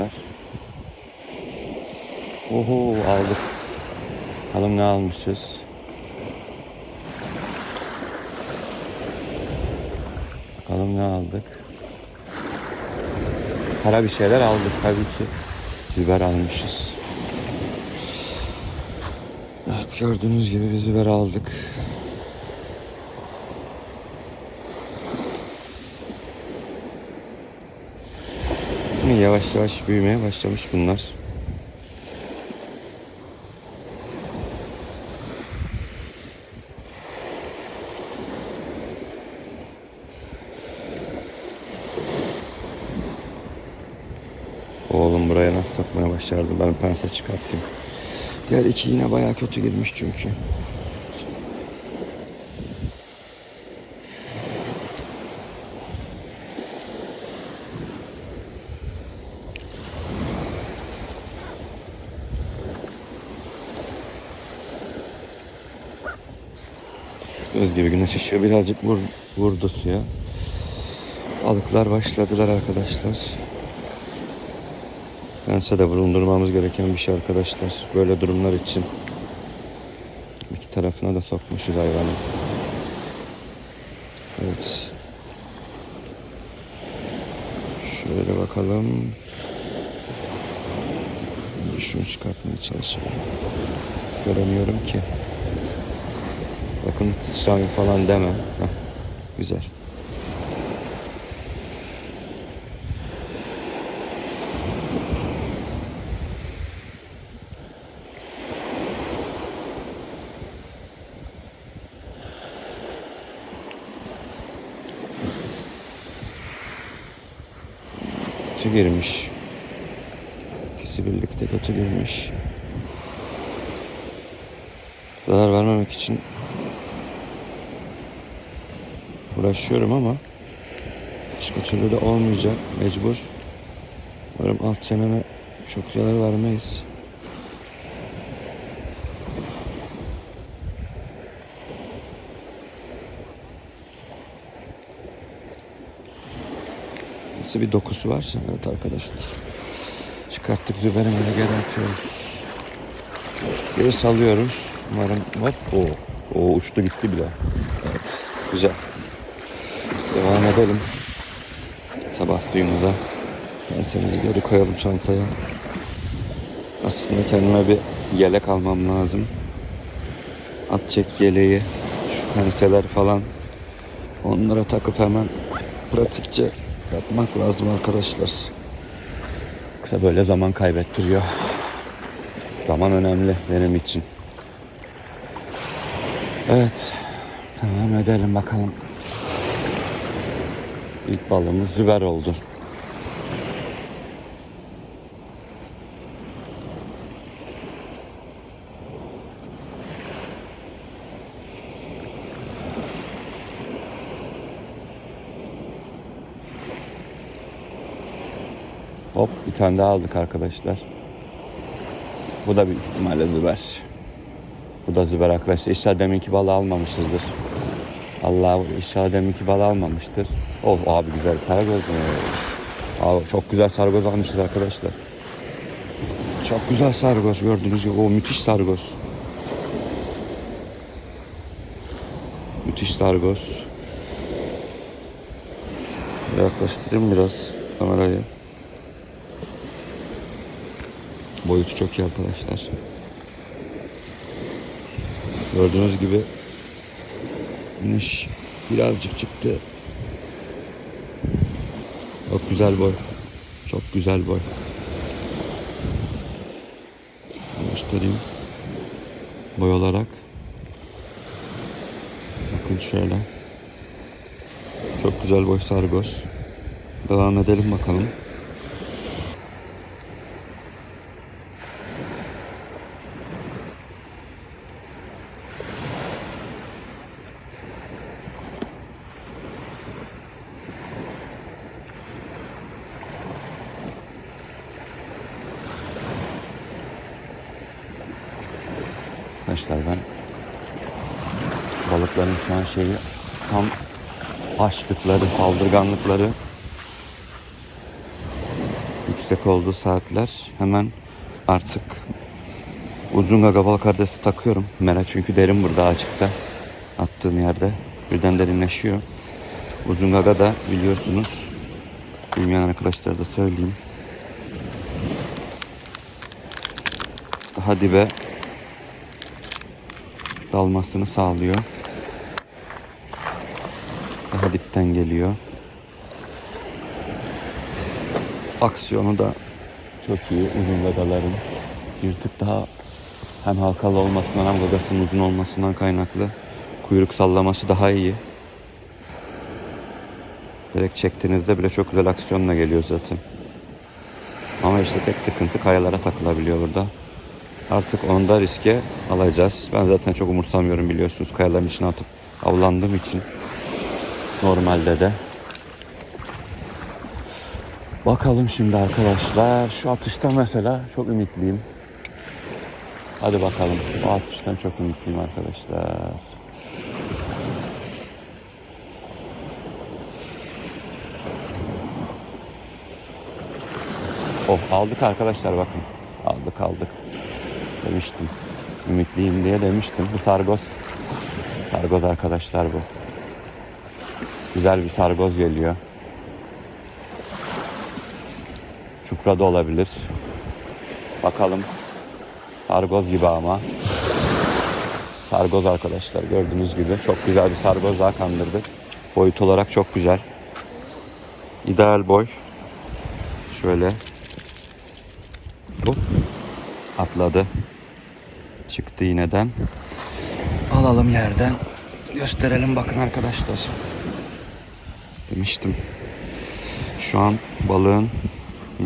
arkadaşlar. Oho aldık. Bakalım ne almışız. Bakalım ne aldık. Para bir şeyler aldık tabii ki. Züber almışız. Evet gördüğünüz gibi biz biber aldık. Yavaş yavaş büyümeye başlamış bunlar. Oğlum buraya nasıl sokmaya başardı? Ben pense çıkartayım. Diğer iki yine bayağı kötü girmiş çünkü. Göz gibi güneş ışığı birazcık vur, vurdu suya. Balıklar başladılar arkadaşlar. Pense de bulundurmamız gereken bir şey arkadaşlar. Böyle durumlar için. İki tarafına da sokmuşuz hayvanı. Evet. Şöyle bakalım. Şunu çıkartmaya çalışalım. Göremiyorum ki. Bakın sıçrayın falan deme. Heh, güzel. Kötü girmiş. İkisi birlikte kötü girmiş. Zarar vermemek için uğraşıyorum ama başka türlü de olmayacak. Mecbur. Umarım alt çeneme çok zarar vermeyiz. Hepsi bir dokusu var. Evet arkadaşlar. Çıkarttık züberimizi geri atıyoruz. Geri salıyoruz. Umarım hop o, o uçtu gitti bile. Evet. Güzel. Devam edelim. Sabah suyumuza. Pensemizi geri koyalım çantaya. Aslında kendime bir yelek almam lazım. At çek yeleği, şu penseler falan. Onlara takıp hemen pratikçe yapmak lazım arkadaşlar. Kısa böyle zaman kaybettiriyor. Zaman önemli benim için. Evet. Devam edelim bakalım. İlk balığımız züber oldu. Hop bir tane daha aldık arkadaşlar. Bu da büyük ihtimalle züber. Bu da züber arkadaşlar. İnşallah deminki balığı almamışızdır. Allah inşallah deminki balığı almamıştır. Oh abi güzel sargoz. Abi çok güzel sargoz almışız arkadaşlar. Çok güzel sargoz gördüğünüz gibi. O müthiş sargoz. Müthiş sargoz. Yaklaştırayım biraz kamerayı. Boyutu çok iyi arkadaşlar. Gördüğünüz gibi güneş birazcık çıktı. Çok güzel boy. Çok güzel boy. Göstereyim. Boy olarak. Bakın şöyle. Çok güzel boy sargoz. Devam edelim bakalım. Arkadaşlar ben balıkların şu an şeyi tam açtıkları, saldırganlıkları yüksek olduğu saatler hemen artık uzun gagabal kardesi takıyorum. Mera çünkü derin burada açıkta attığım yerde birden derinleşiyor. Uzun gaga da biliyorsunuz bilmeyen arkadaşlara da söyleyeyim. Daha dibe dalmasını sağlıyor. Daha dipten geliyor. Aksiyonu da çok iyi uzun gagaların. Bir tık daha hem halkalı olmasından hem gagasının uzun olmasından kaynaklı kuyruk sallaması daha iyi. Direkt çektiğinizde bile çok güzel aksiyonla geliyor zaten. Ama işte tek sıkıntı kayalara takılabiliyor burada. Artık onu da riske alacağız. Ben zaten çok umursamıyorum biliyorsunuz kayaların içine atıp avlandığım için. Normalde de. Bakalım şimdi arkadaşlar. Şu atışta mesela çok ümitliyim. Hadi bakalım. Bu atıştan çok ümitliyim arkadaşlar. Of aldık arkadaşlar bakın. Aldık aldık. Demiştim. Ümitliyim diye demiştim. Bu sargoz. Sargoz arkadaşlar bu. Güzel bir sargoz geliyor. Çupra da olabilir. Bakalım. Sargoz gibi ama. Sargoz arkadaşlar gördüğünüz gibi. Çok güzel bir sargoz daha kandırdık. Boyut olarak çok güzel. İdeal boy. Şöyle. Atladı. Çıktı yineden. Alalım yerden. Gösterelim bakın arkadaşlar. Demiştim. Şu an balığın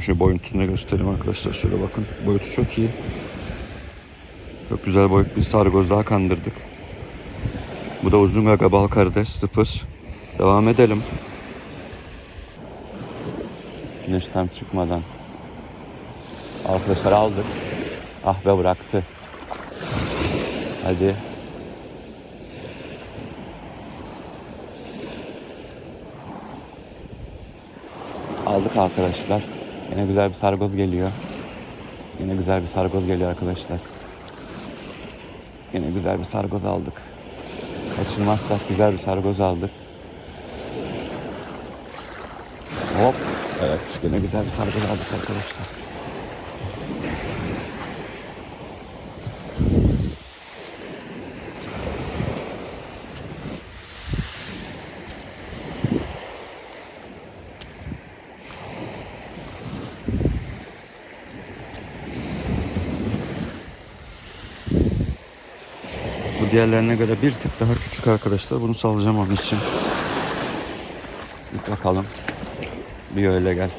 şu boyutunu göstereyim arkadaşlar. Şöyle bakın. Boyutu çok iyi. Çok güzel boyut bir sargoz daha kandırdık. Bu da uzun gaga bal kardeş sıfır. Devam edelim. Güneş tam çıkmadan. Arkadaşlar aldık. Ah be bıraktı. Hadi. Aldık arkadaşlar. Yine güzel bir sargoz geliyor. Yine güzel bir sargoz geliyor arkadaşlar. Yine güzel bir sargoz aldık. Kaçırmazsak güzel bir sargoz aldık. Hop. Evet yine güzel bir sargoz aldık arkadaşlar. Diğerlerine göre bir tık daha küçük arkadaşlar. Bunu salacağım onun için. Bir bakalım. Bir öyle gel.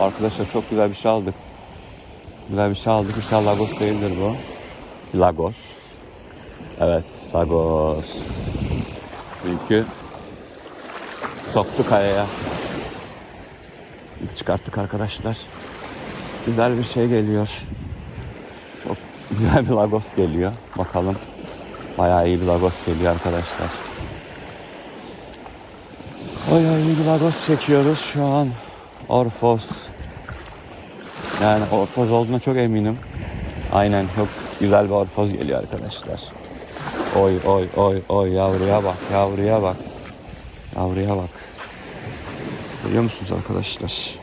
Arkadaşlar çok güzel bir şey aldık. Güzel bir şey aldık. İnşallah Lagos değildir bu. Lagos. Evet Lagos. Çünkü soktu kayaya. Çıkarttık arkadaşlar. Güzel bir şey geliyor. Çok güzel bir Lagos geliyor. Bakalım. Bayağı iyi bir Lagos geliyor arkadaşlar. Bayağı iyi bir Lagos çekiyoruz şu an. Orfos. Yani Orfos olduğuna çok eminim. Aynen çok güzel bir Orfos geliyor arkadaşlar. Oy oy oy oy yavruya bak yavruya bak. Yavruya bak. Görüyor musunuz arkadaşlar?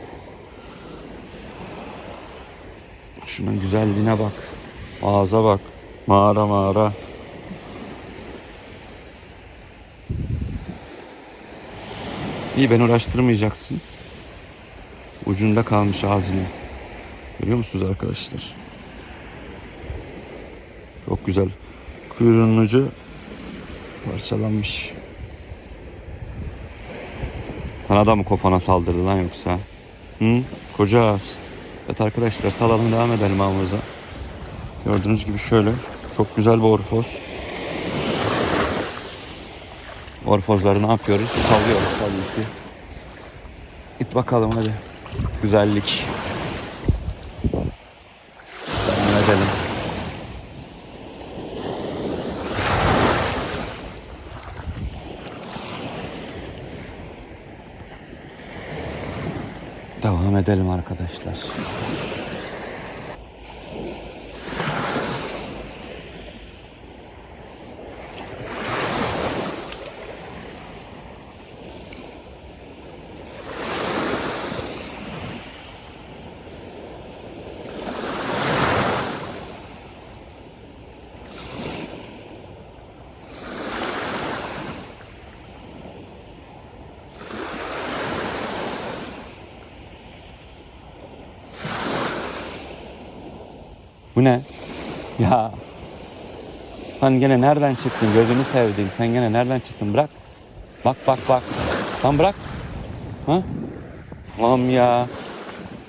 Şunun güzelliğine bak. Ağza bak. Mağara mağara. İyi ben uğraştırmayacaksın. Ucunda kalmış ağzını. Görüyor musunuz arkadaşlar? Çok güzel. Kuyruğunun ucu parçalanmış. Sana da mı kofana saldırdı lan yoksa? Hı? Koca ağız. Evet arkadaşlar salalım devam edelim avımıza. Gördüğünüz gibi şöyle çok güzel bir orfoz. Orfozları ne yapıyoruz? Sallıyoruz tabii ki. Git bakalım hadi. Güzellik. Devam edelim. Devam edelim arkadaşlar. Bu ne? Ya. Sen gene nereden çıktın? Gözünü sevdiğim. Sen gene nereden çıktın? Bırak. Bak bak bak. Lan bırak. Ha? Allah'ım ya.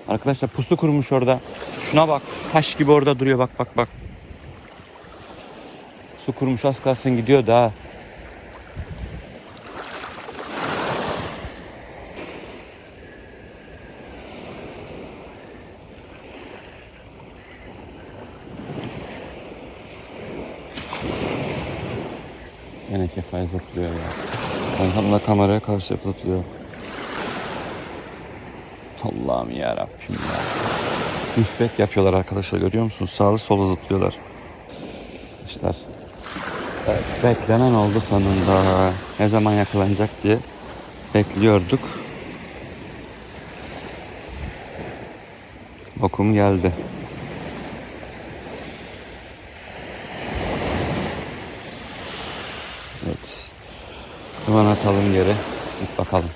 Arkadaşlar pusu kurmuş orada. Şuna bak. Taş gibi orada duruyor. Bak bak bak. Su kurmuş az kalsın gidiyor da. Yine kefal zıplıyor ya. Ben tam da kameraya karşı zıplıyor. Allah'ım ya Rabbim ya. Müsbet yapıyorlar arkadaşlar görüyor musunuz? Sağlı solu zıplıyorlar. Arkadaşlar. Evet beklenen oldu sonunda. Ne zaman yakalanacak diye bekliyorduk. Okum geldi. Evet. Hemen atalım geri. Git bakalım.